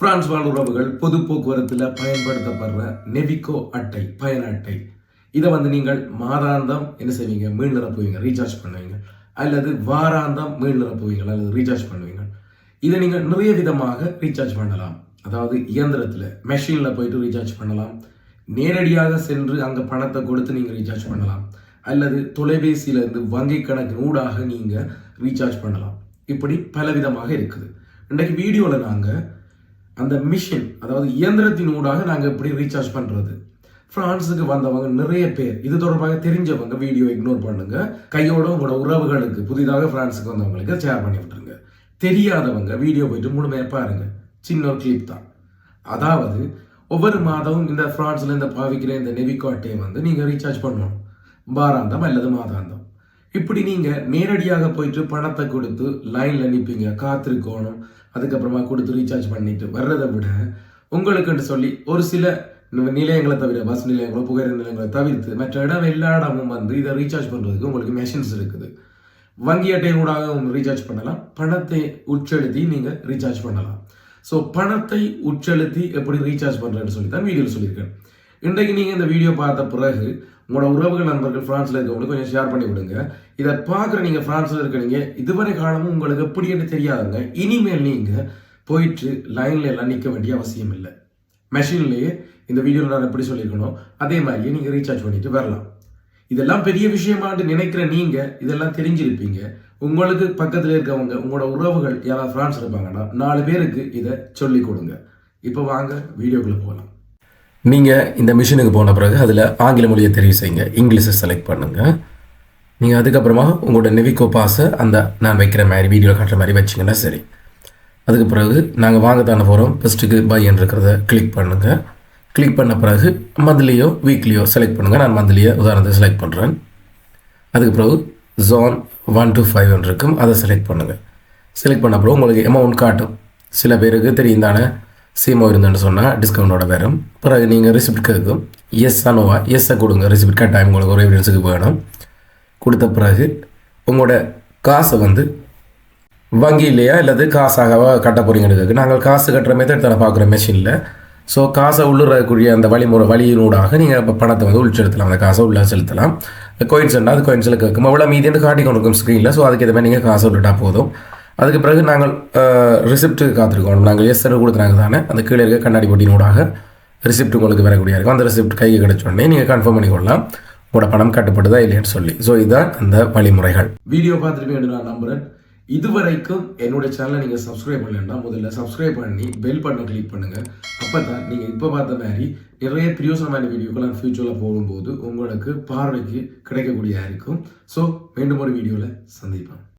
France வாழ் உறவுகள் பொது போக்குவரத்தில் பயன்படுத்தப்படுற நெவிகோ அட்டை பயண அட்டை. இதை வந்து நீங்கள் மாதாந்தம் என்ன செய்வீங்க? மீள் நிரப்புவீங்க ரீசார்ஜ் பண்ணுவீங்க. அல்லது வாராந்தம் மீள் நிரப்புவீங்க அல்லது ரீசார்ஜ் பண்ணுவீங்க. இதை நீங்கள் நிறைய விதமாக ரீசார்ஜ் பண்ணலாம். அதாவது இயந்திரத்தில் மெஷினில் போயிட்டு ரீசார்ஜ் பண்ணலாம். நேரடியாக சென்று அங்கே பணத்தை கொடுத்து நீங்கள் ரீசார்ஜ் பண்ணலாம். அல்லது தொலைபேசியிலிருந்து வங்கி கணக்கின் ஊடாக நீங்கள் ரீசார்ஜ் பண்ணலாம். இப்படி பலவிதமாக இருக்குது. இன்றைக்கு வீடியோவில் நாங்கள் அந்த மிஷின் அதாவது இயந்திரத்தின் ஊடாக நாங்கள் எப்படி ரீசார்ஜ் பண்ணுறது ஃப்ரான்ஸுக்கு வந்தவங்க நிறைய பேர். இது தொடர்பாக தெரிஞ்சவங்க வீடியோ இக்னோர் பண்ணுங்க. கையோட உங்களோட உறவுகளுக்கு புதிதாக ஃப்ரான்ஸுக்கு வந்தவங்களுக்கு ஷேர் பண்ணி விட்டுருங்க. தெரியாதவங்க வீடியோ போயிட்டு முழுமையாக பாருங்க. சின்ன ஒரு கிளிப் தான். அதாவது ஒவ்வொரு மாதமும் இந்த ஃப்ரான்ஸில் இந்த பாவிக்கிற இந்த நெவிகோ வந்து நீங்கள் ரீசார்ஜ் பண்ணணும். வாராந்தம் அல்லது மாதாந்தம். இப்படி நீங்கள் நேரடியாக போயிட்டு பணத்தை கொடுத்து லைனில் நிற்பீங்க காத்திருக்கணும். அதுக்கப்புறமா கொடுத்து ரீசார்ஜ் பண்ணிட்டு வர்றதை விட உங்களுக்குன்னு சொல்லி ஒரு சில நிலையங்களை தவிர பஸ் நிலையங்களோ புகையிற நிலையங்களை தவிர்த்து மற்ற இடம் எல்லா இடமும் வந்து இதை ரீசார்ஜ் பண்ணுறதுக்கு உங்களுக்கு மெஷின்ஸ் இருக்குது. வங்கி அட்டையூடாக ரீசார்ஜ் பண்ணலாம். பணத்தை உட்செலுத்தி நீங்கள் ரீசார்ஜ் பண்ணலாம். ஸோ பணத்தை உட்செலுத்தி எப்படி ரீசார்ஜ் பண்ணுறேன்னு சொல்லி தான் வீடியோவில் சொல்லியிருக்கேன். இன்றைக்கு நீங்கள் இந்த வீடியோ பார்த்த பிறகு உங்களோட உறவுகள் நண்பர்கள் ஃப்ரான்ஸில் இருக்கவங்களுக்கு கொஞ்சம் ஷேர் பண்ணி விடுங்க. இதை பார்க்குற நீங்கள் ஃப்ரான்ஸில் இருக்கிறீங்க இதுவரை காலமும் உங்களுக்கு எப்படி என்று தெரியாதுங்க. இனிமேல் நீங்கள் போயிட்டு லைனில் எல்லாம் நிற்க வேண்டிய அவசியம் இல்லை. மெஷின்லேயே இந்த வீடியோவில் நான் எப்படி சொல்லியிருக்கணும் அதே மாதிரியே நீங்கள் ரீசார்ஜ் பண்ணிட்டு வரலாம். இதெல்லாம் பெரிய விஷயமாட்டு நினைக்கிற நீங்கள் இதெல்லாம் தெரிஞ்சிருப்பீங்க. உங்களுக்கு பக்கத்தில் இருக்கவங்க உங்களோட உறவுகள் யாராவது ஃப்ரான்ஸ் இருப்பாங்கன்னா நாலு பேருக்கு இதை சொல்லி கொடுங்க. இப்போ வாங்க வீடியோக்குள்ள போகலாம். நீங்கள் இந்த மிஷினுக்கு போன பிறகு அதில் ஆங்கில மொழியை தெரிவு செய்யுங்க. இங்கிலீஷை செலக்ட் பண்ணுங்க. நீங்கள் அதுக்கப்புறமா உங்களோட நெவிகோ பாஸை அந்த நான் வைக்கிற மாதிரி வீடியோவில் காட்டுற மாதிரி வச்சிங்கன்னா சரி. அதுக்கு பிறகு நாங்கள் வாங்க போகிறோம் ஃபஸ்ட்டுக்கு பையன் இருக்கிறத கிளிக் பண்ணுங்கள் கிளிக் பண்ண பிறகு மந்த்லியோ வீக்லியோ செலக்ட் பண்ணுங்கள் நான் மந்த்லியோ உதாரணத்தை செலக்ட் பண்ணுறேன் அதுக்கு பிறகு ஜோன் ஒன் டு ஃபைவ் இருக்கும். அதை செலக்ட் பண்ணுங்கள் செலக்ட் பண்ண பிறகு உங்களுக்கு அமௌண்ட் காட்டும். சில பேருக்கு தெரியும் தானே? சீமோ இருந்துன்னு சொன்னால் டிஸ்கவுண்டோட தரும் பிறகு நீங்கள் ரிசிப்ட் கேட்கும். எஸ் அனோவா எஸ்ஸை கொடுங்க. ரிசிப்ட் கட்டாயம் உங்களுக்கு ஒரு எவிடன்ஸுக்கு வேணும். கொடுத்த பிறகு உங்களோட காசை வந்து வங்கியிலையா அல்லது காசாகவா கட்ட போகிறீங்களுக்கு நாங்கள் காசு கட்டுற மெத்தட் தானே பார்க்குற மெஷினில் ஸோ காசை உள்ளுறக்கூடிய அந்த வழிமுறை வழியினூடாக நீங்கள் இப்போ பணத்தை வந்து உள்செலுத்தலாம். அந்த காசை உள்ள செலுத்தலாம். கோயின்ஸ்னா அது கோயின்ஸில் கேட்கும். அவ்வளோ மீதி காட்டி கொண்டிருக்கும் ஸ்க்ரீனில் ஸோ அதுக்கு மாதிரி நீங்கள் காசை விட்டுட்டா போதும். அதுக்கு பிறகு நாங்கள் ரிசிப்ட்டு காத்திருக்கோம். நாங்கள் எஸ் கொடுத்துறாங்க தானே? அந்த கீழே இருக்க கண்ணாடி பொட்டினூடாக ரிசிப்ட் உங்களுக்கு வரக்கூடிய இருக்கும். அந்த ரிசிப்ட் கைக்கு கிடைச்சோடனே நீங்கள் கன்ஃபார்ம் பண்ணிக்கொள்ளலாம். உங்களோட பணம் கட்டுப்படுதா இல்லைன்னு சொல்லி. ஸோ இதுதான் அந்த வழிமுறைகள். வீடியோ பார்த்துருப்பீங்க நான் இது இதுவரைக்கும் என்னோட சேனலை நீங்கள் சப்ஸ்கிரைப் பண்ணலன்னா முதல்ல சப்ஸ்கிரைப் பண்ணி பெல் பட்டனை கிளிக் பண்ணுங்க. அப்போ தான் நீங்கள் இப்போ பார்த்த மாதிரி நிறைய பிரியோசனமான வீடியோக்கள் நான் ஃபியூச்சரில் போகும்போது உங்களுக்கு பார்வைக்கு கிடைக்கக்கூடியதாக இருக்கும். ஸோ மீண்டும் ஒரு வீடியோவில் சந்திப்பேன்